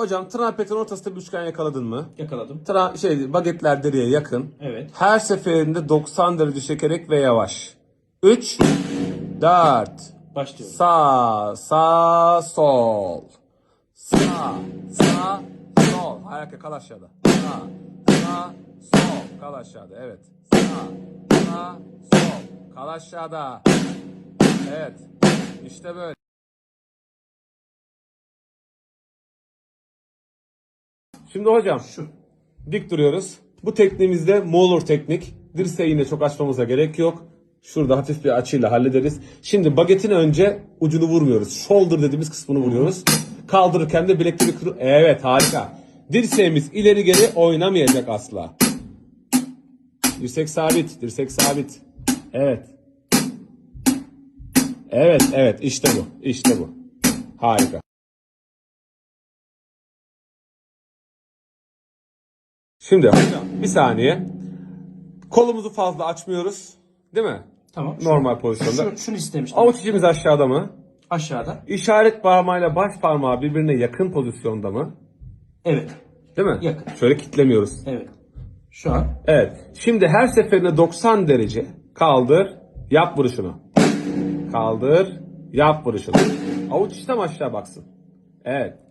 Hocam trampetin ortasında bir üçgen yakaladın mı? Yakaladım. Tra şey bagetler deriye yakın. Evet. Her seferinde 90 derece çekerek ve yavaş. 3 4 Başlıyorum. Sağ, sağ, sol. Sağ, sağ, sol. Ayakta kal aşağıda. Sağ, sağ, sol. Kal aşağıda. Evet. Sağ, sağ, sol. Kal aşağıda. Evet. İşte böyle. Şimdi hocam Şu. dik duruyoruz. Bu tekniğimizde Moeller teknik. Dirseği yine çok açmamıza gerek yok. Şurada hafif bir açıyla hallederiz. Şimdi bagetin önce ucunu vurmuyoruz. Shoulder dediğimiz kısmını vuruyoruz. Kaldırırken de bilekleri kır... Evet harika. Dirseğimiz ileri geri oynamayacak asla. Dirsek sabit. Dirsek sabit. Evet. Evet evet işte bu. İşte bu. Harika. Şimdi hocam bir saniye. Kolumuzu fazla açmıyoruz. Değil mi? Tamam. Normal pozisyonda. Şunu, şunu istemiştim. Avuç içimiz aşağıda mı? Aşağıda. İşaret parmağıyla baş parmağı birbirine yakın pozisyonda mı? Evet. Değil mi? Yakın. Şöyle kitlemiyoruz. Evet. Şu an. Evet. Şimdi her seferinde 90 derece kaldır, yap vuruşunu. Kaldır, yap vuruşunu. Avuç içten aşağı baksın. Evet.